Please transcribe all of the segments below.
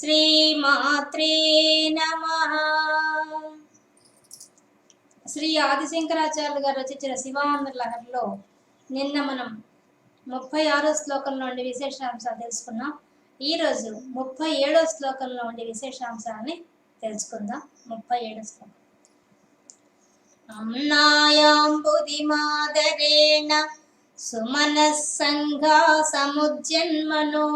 శ్రీమాత్రే నమ. శ్రీ ఆదిశంకరాచార్యులు గారు రచించిన శివానంద లహరిలో నిన్న మనం ముప్పై ఆరో శ్లోకంలో ఉండే విశేషాంశాలు తెలుసుకున్నాం. ఈరోజు ముప్పై ఏడో శ్లోకంలో ఉండే విశేషాంశాలని తెలుసుకుందాం. ముప్పై ఏడో శ్లోకం. అమ్నాయాంబుదిమాదరేణ సుమనస్సంగా సముజ్జన్మనో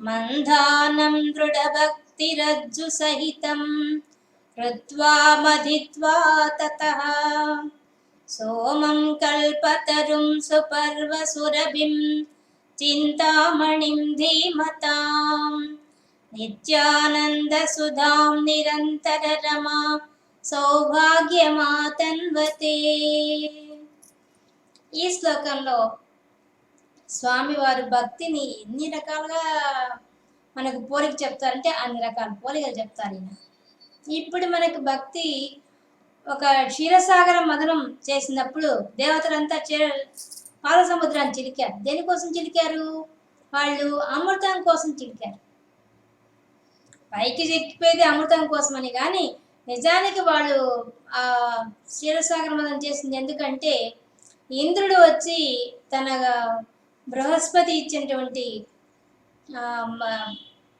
మందానం దృఢభక్తిరజ్జు సహితం కృత్వా మధిత్వా తతః. సోమం కల్పతరుం సుపర్వసురభిం చింతామణిం ధీమతాం. నిత్యానందసుధాం నిరంతరరమా సౌభాగ్యమాతన్వతే. ఈ శ్లోకంలో స్వామివారి భక్తిని ఎన్ని రకాలుగా మనకు పోలిక చెప్తారంటే అన్ని రకాల పోలికలు చెప్తారు ఈయన. ఇప్పుడు మనకు భక్తి ఒక క్షీరసాగర మదనం చేసినప్పుడు దేవతలంతా చే పాల సముద్రాన్ని చిలికారు. దేనికోసం చిలికారు? వాళ్ళు అమృతం కోసం చిలికారు. పైకి చెక్కిపోయేది అమృతం కోసమని కానీ నిజానికి వాళ్ళు ఆ క్షీరసాగర మదనం చేసింది ఎందుకంటే ఇంద్రుడు వచ్చి తన బృహస్పతి ఇచ్చినటువంటి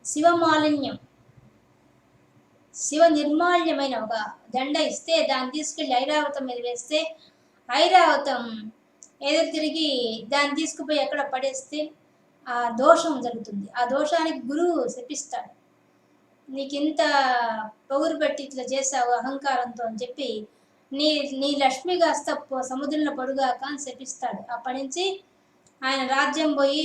శివమాలిన్యం శివ నిర్మాల్యమైన ఒక దండ ఇస్తే దాన్ని తీసుకెళ్ళి ఐరావతం మీద వేస్తే ఐరావతం ఏదో తిరిగి దాన్ని తీసుకుపోయి ఎక్కడ పడేస్తే ఆ దోషం జరుగుతుంది. ఆ దోషానికి గురువు శపిస్తాడు. నీకు ఇంత పొగురు పెట్టి ఇట్లా చేసావు అహంకారంతో అని చెప్పి నీ నీ లక్ష్మి కాస్త సముద్రంలో పడుగాక అని శపిస్తాడు. అప్పటి నుంచి ఆయన రాజ్యం పోయి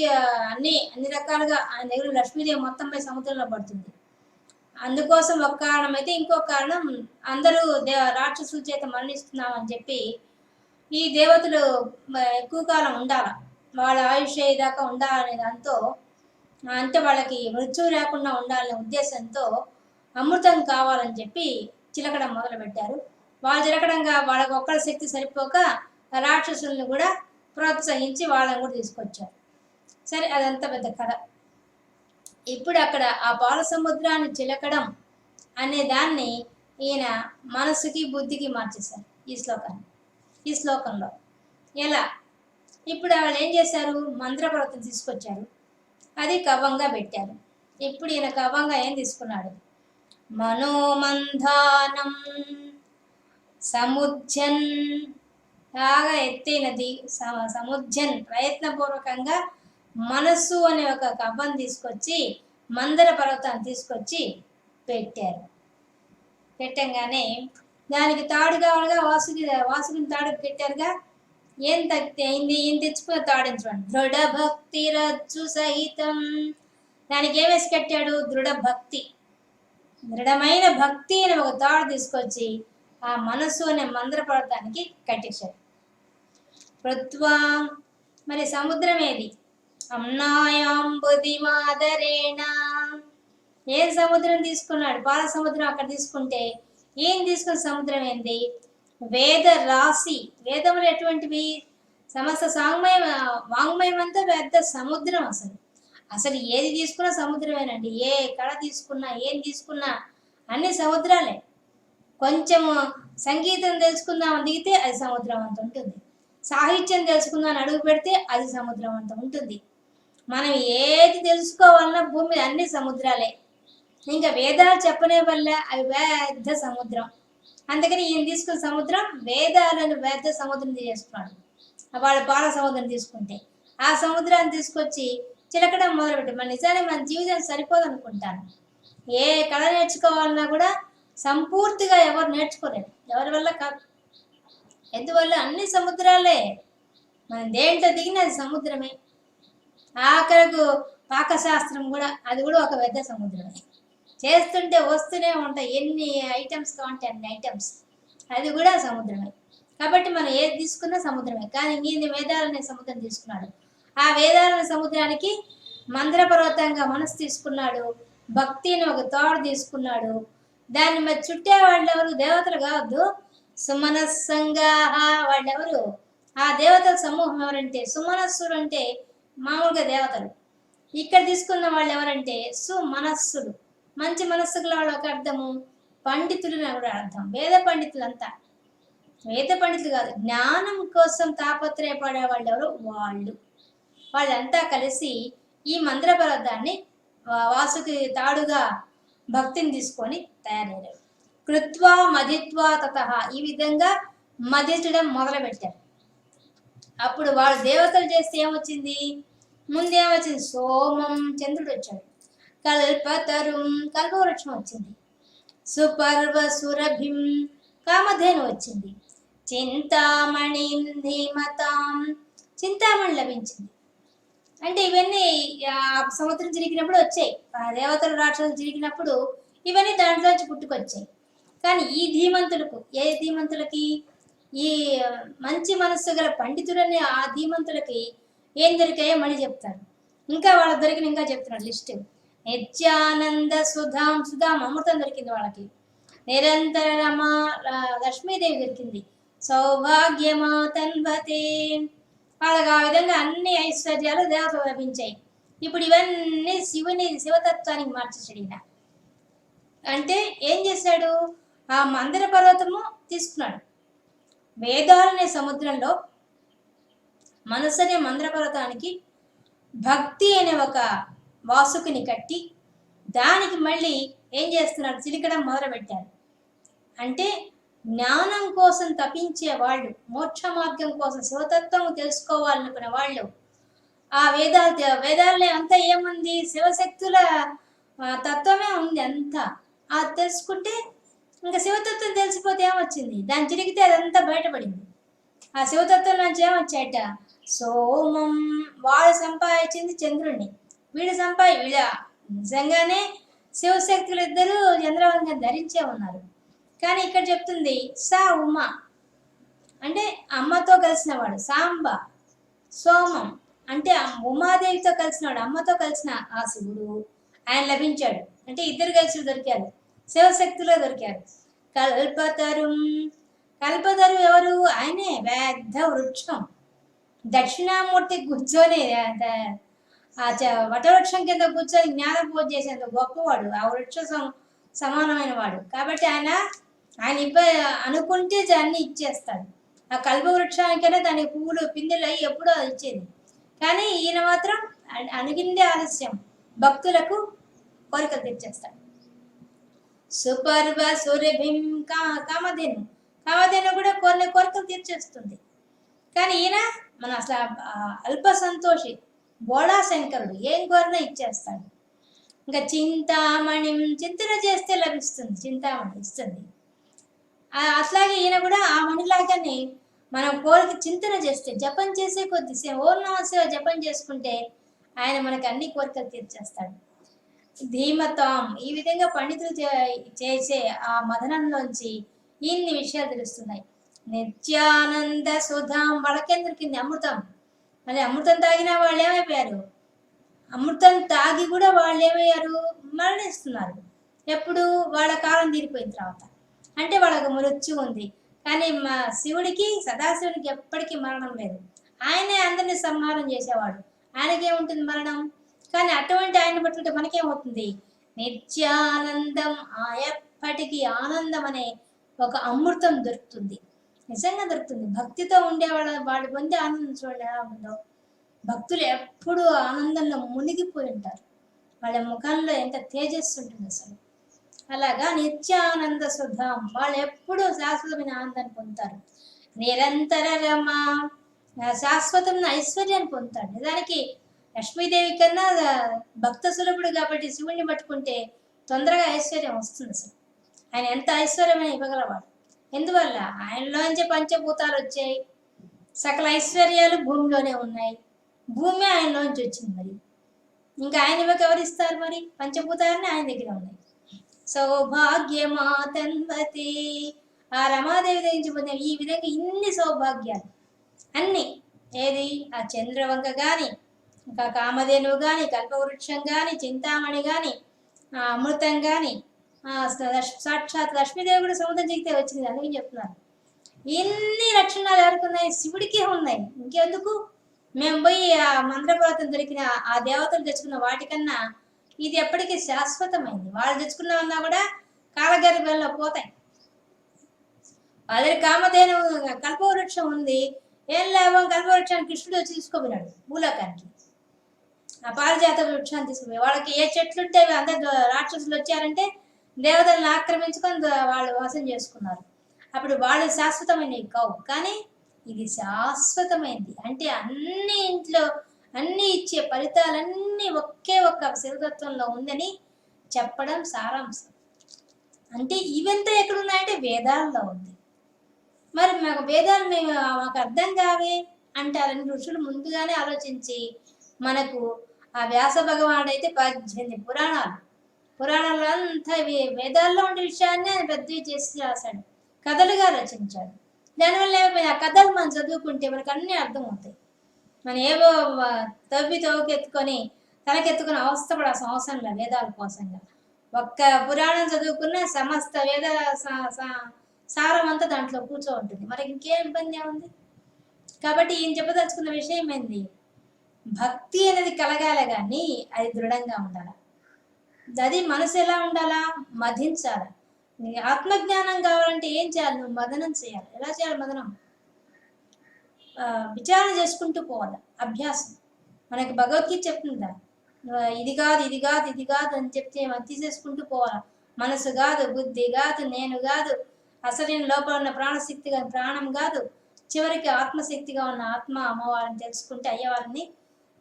అన్ని అన్ని రకాలుగా ఆయన దగ్గర లక్ష్మీదేవి మొత్తం పోయి సముద్రంలో పడుతుంది. అందుకోసం ఒక కారణం అయితే ఇంకో కారణం అందరూ దే రాక్షసుల చేత మరణిస్తున్నాం అని చెప్పి ఈ దేవతలు ఎక్కువ కాలం ఉండాల. వాళ్ళ ఆయుష్ దాకా ఉండాలనే దాంతో అంటే వాళ్ళకి మృత్యువు లేకుండా ఉండాలనే ఉద్దేశంతో అమృతం కావాలని చెప్పి చిలకడం మొదలుపెట్టారు. వాళ్ళు చిలకడంగా వాళ్ళకి ఒక్కరి శక్తి సరిపోక రాక్షసుల్ని కూడా ప్రోత్సహించి వాళ్ళని కూడా తీసుకొచ్చారు. సరే అదంతా పెద్ద కథ. ఇప్పుడు అక్కడ ఆ బాల సముద్రాన్ని చిలకడం అనే దాన్ని ఈయన మనసుకి బుద్ధికి మార్చేశారు ఈ శ్లోకాన్ని. ఈ శ్లోకంలో. ఎలా? ఇప్పుడు వాళ్ళు ఏం చేశారు? మంత్రపర్వతం తీసుకొచ్చారు. అది కవంగా పెట్టారు. ఇప్పుడు ఈయన కవంగా ఏం తీసుకున్నాడు? మనోమంధానం సముజ్జన్ బాగా ఎత్తైనది స- సముజ్జన్ ప్రయత్నపూర్వకంగా మనస్సు అనే ఒక కవ్వం తీసుకొచ్చి మందర పర్వతాన్ని తీసుకొచ్చి పెట్టారు. పెట్టంగానే దానికి తాడు కావాలిగా వాసుకి వాసుకుని తాడు పెట్టారుగా. ఏం తగ్గితే అయింది? ఏం తెచ్చుకుని తాడించండి దృఢ భక్తి రజ్జు సహితం. దానికి ఏమేసి కట్టాడు? దృఢ భక్తి దృఢమైన భక్తి అని ఒక తాడు తీసుకొచ్చి ఆ మనస్సు అనే మందర పర్వతానికి కట్టించాడు కృత్వా మరి సముద్రం ఏది? అమ్నాయాంబుది మాదరేణ ఏ సముద్రం తీసుకున్నాడు? పాల సముద్రం అక్కడ తీసుకుంటే ఏం తీసుకున్న సముద్రం ఏంది? వేద రాశి. వేదములు ఎటువంటివి? సమస్త సాంగ్మయం వాంగ్మయం అంతా పెద్ద సముద్రం అసలు. అసలు ఏది తీసుకున్నా సముద్రమేనండి. ఏ కళ తీసుకున్నా ఏం తీసుకున్నా అన్ని సముద్రాలే. కొంచెము సంగీతం తెలుసుకుందాం అని దిగితే అది సముద్రం అంత ఉంటుంది. సాహిత్యం తెలుసుకుందాం అడుగు పెడితే అది సముద్రం అంత ఉంటుంది. మనం ఏది తెలుసుకోవాలన్నా భూమి మీద అన్ని సముద్రాలే. ఇంకా వేదాలు చెప్పనే వల్ల అవి పెద్ద సముద్రం. అందుకని ఈయన తీసుకున్న సముద్రం వేదాలను పెద్ద సముద్రం చేసుకున్నాడు వాళ్ళ బాల సముద్రం తీసుకుంటే ఆ సముద్రాన్ని తీసుకొచ్చి చిలకడం మొదలుపెట్టి మన నిజానికి మన జీవితం సరిపోదు అనుకుంటాను. ఏ కళ నేర్చుకోవాలన్నా కూడా సంపూర్తిగా ఎవరు నేర్చుకోలేరు ఎవరి వల్ల కాదు. ఎందువల్ల అన్ని సముద్రాలే? మనం దేంట్లో దిగిన అది సముద్రమే. ఆఖరకు పాకశాస్త్రం కూడా అది కూడా ఒక పెద్ద సముద్రమే. చేస్తుంటే వస్తూనే ఉంటాయి. ఎన్ని ఐటమ్స్ కావంటే అన్ని ఐటమ్స్ అది కూడా సముద్రమే. కాబట్టి మనం ఏది తీసుకున్నా సముద్రమే. కానీ ఈయన వేదాలనే సముద్రం తీసుకున్నాడు. ఆ వేదాలనే సముద్రానికి మంద్ర పర్వతంగా మనసు తీసుకున్నాడు. భక్తిని ఒక తోడు తీసుకున్నాడు. దాన్ని మరి చుట్టే వాళ్ళెవరు దేవతలు కావద్దు. సుమనస్సంగా వాళ్ళెవరు? ఆ దేవతల సమూహం ఎవరంటే? సుమనస్సులు అంటే మామూలుగా దేవతలు. ఇక్కడ తీసుకున్న వాళ్ళు ఎవరంటే సుమనస్సులు మంచి మనస్సు గల వాళ్ళు ఒక అర్థము. పండితులు అని కూడా అర్థం? వేద పండితులు అంతా వేద పండితులు కాదు. జ్ఞానం కోసం తాపత్రయపడే వాళ్ళు ఎవరు వాళ్ళు. వాళ్ళంతా కలిసి ఈ మంద్ర పర్వతాన్ని వాసుకి తాడుగా భక్తిని తీసుకొని తయారయ్యారు. కృత్వా మదిత్వా తత. ఈ విధంగా మదించడం మొదలు పెట్టారు అప్పుడు వాళ్ళు దేవతలు చేస్తే ఏమొచ్చింది? ముందేమొచ్చింది? సోమం చంద్రుడు వచ్చాడు. కల్పతరుం కల్పవృక్షం వచ్చింది. సుపర్వ సురభిం కామధేను వచ్చింది. చింతామణి ధీమతాం చింతామణి లభించింది. అంటే ఇవన్నీ సముద్రం చిరిగినప్పుడు వచ్చాయి. దేవతలు రాక్షసులు చిరిగినప్పుడు ఇవన్నీ దాంట్లోంచి పుట్టుకొచ్చాయి. కానీ ఈ ధీమంతులకు ఏ ధీమంతులకి? ఈ మంచి మనస్సు గల పండితుడనే ఆ ధీమంతులకి ఏం దొరికాయో మళ్ళీ చెప్తారు ఇంకా వాళ్ళకి దొరికిన ఇంకా చెప్తున్నాడు లిస్ట్. నిత్యానంద సుధాం సుధాం అమృతం దొరికింది వాళ్ళకి. నిరంతర రమ లక్ష్మీదేవి దొరికింది. సౌభాగ్యమా తన్వతే వాళ్ళకి ఆ విధంగా అన్ని ఐశ్వర్యాలు దేవత లభించాయి. ఇప్పుడు ఇవన్నీ శివుని శివతత్వానికి మార్చేసాడు అంటే ఏం చేశాడు? ఆ మందిర పర్వతము తీసుకున్నాడు. వేదాలనే సముద్రంలో మనసు అనే మందిర పర్వతానికి భక్తి అనే ఒక వాసుకుని కట్టి దానికి మళ్ళీ ఏం చేస్తున్నారు చిలికడం మొదలుపెట్టారు అంటే జ్ఞానం కోసం తపించే వాళ్ళు మోక్ష మార్గం కోసం శివతత్వం తెలుసుకోవాలనుకున్న వాళ్ళు ఆ వేదాలు వేదాలనే అంతా ఏముంది? శివశక్తుల తత్వమే ఉంది అంతా. అది తెలుసుకుంటే ఇంకా శివతత్వం తెలిసిపోతే ఏమొచ్చింది? దాన్ని తిరిగితే అదంతా బయటపడింది. ఆ శివతత్వం నుంచి ఏమొచ్చాయట? సోమం. వాడు సంపాదించింది చంద్రుణ్ణి. వీడు సంపాది వీడ నిజంగానే శివశక్తులు ఇద్దరు చంద్రవంగా ధరించే ఉన్నారు. కానీ ఇక్కడ చెప్తుంది సా ఉమ. అంటే అమ్మతో కలిసిన వాడు సాంబ. సోమం. అంటే ఉమాదేవితో కలిసినవాడు అమ్మతో కలిసిన ఆ శివుడు. ఆయన లభించాడు. అంటే ఇద్దరు కలిసి దొరికారు. శివశక్తిలో దొరికారు. కల్పతరుం కల్పతరు ఎవరు? ఆయనే పెద్ద వృక్షం. దక్షిణామూర్తి కూర్చొని ఆ వటవృక్షం కింద కూర్చొని జ్ఞాన పూజ చేసేంత గొప్పవాడు. ఆ వృక్ష సమానమైన వాడు. కాబట్టి ఆయన ఆయన ఇవ్వ అనుకుంటే దాన్ని ఇచ్చేస్తాడు. ఆ కల్ప వృక్షానికైనా దానికి పువ్వులు పిందెలు అయ్యి ఎప్పుడో అది ఇచ్చేది. కానీ ఈయన మాత్రం అణిగిందే ఆలస్యం. భక్తులకు కోరికలు తెచ్చేస్తాడు సుపర్వ సూర్యభిం కా కామధేను. కామధేను కూడా కొన్ని కోరికలు తీర్చేస్తుంది. కానీ ఈయన మన అసలు అల్ప సంతోషి బోళా శంకరుడు ఏం కోరినా ఇచ్చేస్తాడు. ఇంకా చింతామణి చింతన చేస్తే లభిస్తుంది చింతామణి ఇస్తుంది. అట్లాగే ఈయన కూడా ఆ మణిలాగానే మనం కోరిక చింతన చేస్తే జపం చేసే కొద్ది సే- ఓం జపం చేసుకుంటే ఆయన మనకు అన్ని కోరికలు తీర్చేస్తాడు. ధీమతాం. ఈ విధంగా పండితులు చే- చేసే ఆ మదనంలోంచి ఇన్ని విషయాలు తెలుస్తున్నాయి. నిత్యానంద సుధాం వాళ్ళకెందరికింది అమృతం. మళ్ళీ అమృతం తాగిన వాళ్ళు ఏమైపోయారు? అమృతం తాగి కూడా వాళ్ళు ఏమయ్యారు? మరణిస్తున్నారు. ఎప్పుడు? వాళ్ళ కాలం తీరిపోయిన తర్వాత. అంటే వాళ్ళకు మృత్యు ఉంది. కానీ మా శివుడికి సదాశివుడికి ఎప్పటికీ మరణం లేదు. ఆయనే అందరినీ సంహారం చేసేవాడు. ఆయనకి ఏముంటుంది మరణం? కానీ అటువంటి ఆయన పట్టుకుంటే మనకేమవుతుంది? నిత్యానందం ఆ ఎప్పటికీ ఆనందం అనే ఒక అమృతం దొరుకుతుంది. నిజంగా దొరుకుతుంది. భక్తితో ఉండేవాళ్ళ వాళ్ళు పొందే ఆనందం చూడండి ఎలా ఉందో. భక్తులు ఎప్పుడూ ఆనందంలో మునిగిపోయి ఉంటారు. వాళ్ళ ముఖంలో ఎంత తేజస్సు ఉంటుంది అసలు. అలాగా నిత్యానంద సుధాం వాళ్ళు ఎప్పుడూ శాశ్వతమైన ఆనందాన్ని పొందుతారు. నిరంతర రమ శాశ్వతమైన ఐశ్వర్యాన్ని పొందుతారు. నిజానికి లక్ష్మీదేవి కన్నా భక్త సులభుడు కాబట్టి శివుణ్ణి పట్టుకుంటే తొందరగా ఐశ్వర్యం వస్తుంది అసలు ఆయన ఎంత ఐశ్వర్యమైన ఇవ్వగలవాడు. ఎందువల్ల? ఆయనలోంచి పంచభూతాలు వచ్చాయి. సకల ఐశ్వర్యాలు భూమిలోనే ఉన్నాయి. భూమి ఆయనలోంచి వచ్చింది మరి. ఇంకా ఆయన ఇవ్వక ఎవరు ఇస్తారు మరి? పంచభూతాలన్నీ ఆయన దగ్గర ఉన్నాయి. సౌభాగ్యమాతన్వతి. ఆ రమాదేవి దగ్గర పొందిన ఈ విధంగా ఇన్ని సౌభాగ్యాలు. అన్నీ. ఏది? ఆ చంద్రవంక కానీ ఇంకా కామధేనువు కానీ కల్పవృక్షం కానీ చింతామణి కానీ అమృతం కానీ సాక్షాత్ లక్ష్మీదేవి కూడా సముద్రం దిగితే వచ్చింది అందుకని చెప్తున్నారు ఇన్ని లక్షణాలు ఎవరికి శివుడికే ఉన్నాయి. ఇంకెందుకు? మేము పోయి ఆ మంత్రపర్వతం దొరికిన ఆ దేవతలు తెచ్చుకున్న వాటికన్నా ఇది ఎప్పటికీ శాశ్వతమైంది. వాళ్ళు తెచ్చుకున్నామన్నా కూడా కాలగర్భంలో పోతాయి. అదే కామధేను కల్పవృక్షం ఉంది. ఏం లాభం? కల్పవృక్షాన్ని కృష్ణుడు వచ్చి తీసుకోపోయినాడు భూలోకానికి ఆ పారిజాత వృక్షాన్ని తీసుకుపోయి వాళ్ళకి ఏ చెట్లు ఉంటే అందరు రాక్షసులు వచ్చారంటే దేవతలను ఆక్రమించుకొని వాళ్ళు వాసం చేసుకున్నారు. అప్పుడు వాళ్ళు శాశ్వతమైనవి కావు కానీ ఇది శాశ్వతమైంది. అంటే అన్ని ఇంట్లో అన్ని ఇచ్చే ఫలితాలన్నీ ఒకే ఒక్క శివతత్వంలో ఉందని చెప్పడం సారాంశం. అంటే ఇవంతా ఎక్కడున్నాయంటే వేదాల్లో ఉంది. మరి మాకు వేదాలు మేము మాకు అర్థం కావే అంటే అలాంటి ఋషులు ముందుగానే ఆలోచించి మనకు ఆ వ్యాస భగవానుడు అయితే పద్దెనిమిది పురాణాలు. పురాణాలు అంతా ఇవి వేదాల్లో ఉండే విషయాన్ని ఆయన పెద్దవి చేసి రాశాడు. కథలుగా రచించాడు. దానివల్ల ఏమైపోయింది? ఆ కథలు మనం చదువుకుంటే మనకు అన్నీ అర్థమవుతాయి. మనం ఏవో తవ్వి తవ్వుకెత్తుకొని తలకెత్తుకున్న అవస్థ అవసరం లేదు వేదాల కోసంగా ఒక్క పురాణం చదువుకున్న సమస్త వేద సారం అంతా దాంట్లో కూర్చో ఉంటుంది. మరి ఇంకేం ఇబ్బంది ఉంది? కాబట్టి ఈయన చెప్పదలుచుకున్న విషయం ఏంది? భక్తి అనేది కలగాలి కానీ అది దృఢంగా ఉండాలి. అది మనసు ఎలా ఉండాలా? మధించాలి నీ ఆత్మజ్ఞానం కావాలంటే ఏం చేయాలి? నువ్వు మదనం చేయాలి. ఎలా చేయాలి మదనం? విచారణ చేసుకుంటూ పోవాలి. అభ్యాసం. మనకి భగవద్గీత చెప్తుందా? ఇది కాదు ఇది కాదు ఇది కాదు అని చెప్తే మనం తీసేసుకుంటూ పోవాలి? మనసు కాదు బుద్ధి కాదు నేను కాదు అసలు నేను లోపల ఉన్న ప్రాణశక్తి కాదు ప్రాణం కాదు చివరికి ఆత్మశక్తిగా ఉన్న ఆత్మ అమ్మవారిని తెలుసుకుంటే అయ్యవారిని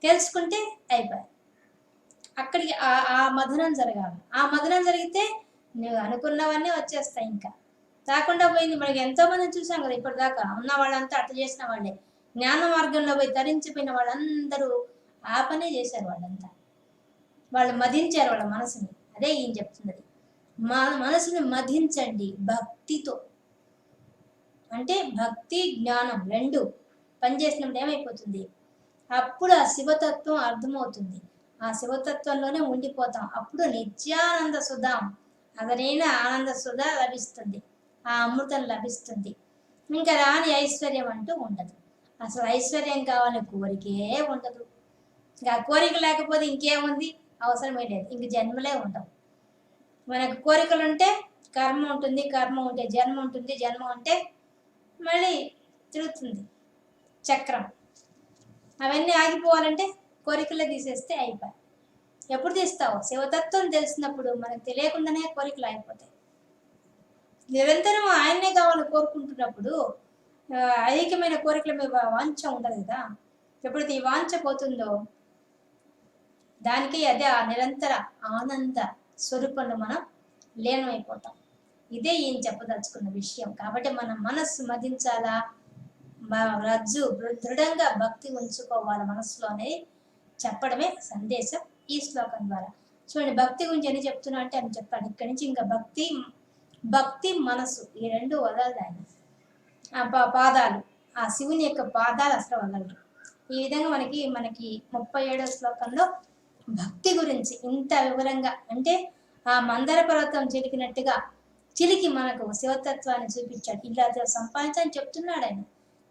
తెలుసుకుంటే అయిపోయి అక్కడికి ఆ ఆ జరగాలి. ఆ మధురం జరిగితే నువ్వు అనుకున్నవన్నీ వచ్చేస్తాయి ఇంకా. రాకుండా పోయింది మనకి ఎంతో మంది చూసాం కదా ఇప్పటిదాకా. ఉన్న వాళ్ళంతా అట్ట చేసిన వాళ్ళే. జ్ఞాన మార్గంలో పోయి తరించిపోయిన వాళ్ళందరూ ఆ పనే చేశారు వాళ్ళంతా. వాళ్ళు మదించారు వాళ్ళ మనసుని. అదే ఈయన చెప్తున్నది. మా మనసుని మదించండి భక్తితో. అంటే భక్తి జ్ఞానం రెండు పనిచేసినప్పుడు ఏమైపోతుంది? అప్పుడు ఆ శివతత్వం అర్థమవుతుంది. ఆ శివతత్వంలోనే ఉండిపోతాం. అప్పుడు నిత్యానంద సుధాం అదనైన ఆనంద సుధ లభిస్తుంది. ఆ అమృతం లభిస్తుంది. ఇంకా రాని ఐశ్వర్యం అంటూ ఉండదు. అసలు ఐశ్వర్యం కావాలని కోరికే ఉండదు. ఇంకా కోరిక లేకపోతే ఇంకేముంది? అవసరమే లేదు. ఇంక జన్మలే ఉండవు. మనకు కోరికలు ఉంటే కర్మ ఉంటుంది కర్మ ఉంటే జన్మ ఉంటుంది జన్మ ఉంటే మళ్ళీ తిరుగుతుంది. చక్రం. అవన్నీ ఆగిపోవాలంటే కోరికలే తీసేస్తే అయిపోయి ఎప్పుడు తీస్తావు? శివతత్వం తెలిసినప్పుడు మనకు తెలియకుండానే కోరికలు అయిపోతాయి నిరంతరం ఆయన్నే కావాలని కోరుకుంటున్నప్పుడు ఐక్యమైన కోరికల మీద వాంఛ ఉండదు కదా. ఎప్పుడైతే ఈ వాంఛ పోతుందో దానికి అదే ఆ నిరంతర ఆనంద స్వరూపంలో మనం లీనమైపోతాం. ఇదే ఈయన చెప్పదలుచుకున్న విషయం. కాబట్టి మన మనస్సు మదించాలా? రజ్జు దృఢంగా భక్తి ఉంచుకోవాలి మనసులోనే చెప్పడమే సందేశం ఈ శ్లోకం ద్వారా. చూడండి భక్తి గురించి ఎన్ని చెప్తున్నా అంటే అని చెప్పాను. ఇక్కడి నుంచి ఇంకా భక్తి భక్తి మనసు ఈ రెండు వదలదు ఆయన ఆ పా- పాదాలు ఆ శివుని యొక్క పాదాలు అసలు వదలరు. ఈ విధంగా మనకి మనకి ముప్పై ఏడో శ్లోకంలో భక్తి గురించి ఇంత వివరంగా అంటే ఆ మందర పర్వతం చిలికినట్టుగా చిలికి మనకు శివతత్వాన్ని చూపించాడు. ఇలా సంపాదించని చెప్తున్నాడు ఆయన.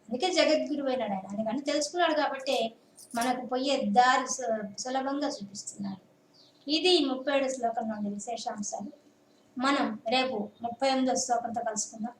అందుకే జగద్గురు అయినాడు ఆయన. అందుకని తెలుసుకున్నాడు కాబట్టి మనకు పోయే దారి సులభంగా చూపిస్తున్నాడు ఇది ముప్పై ఏడు శ్లోకంలో ఉండే విశేషాంశాలు. మనం రేపు ముప్పై ఎనిమిదో శ్లోకంతో కలుసుకుందాం.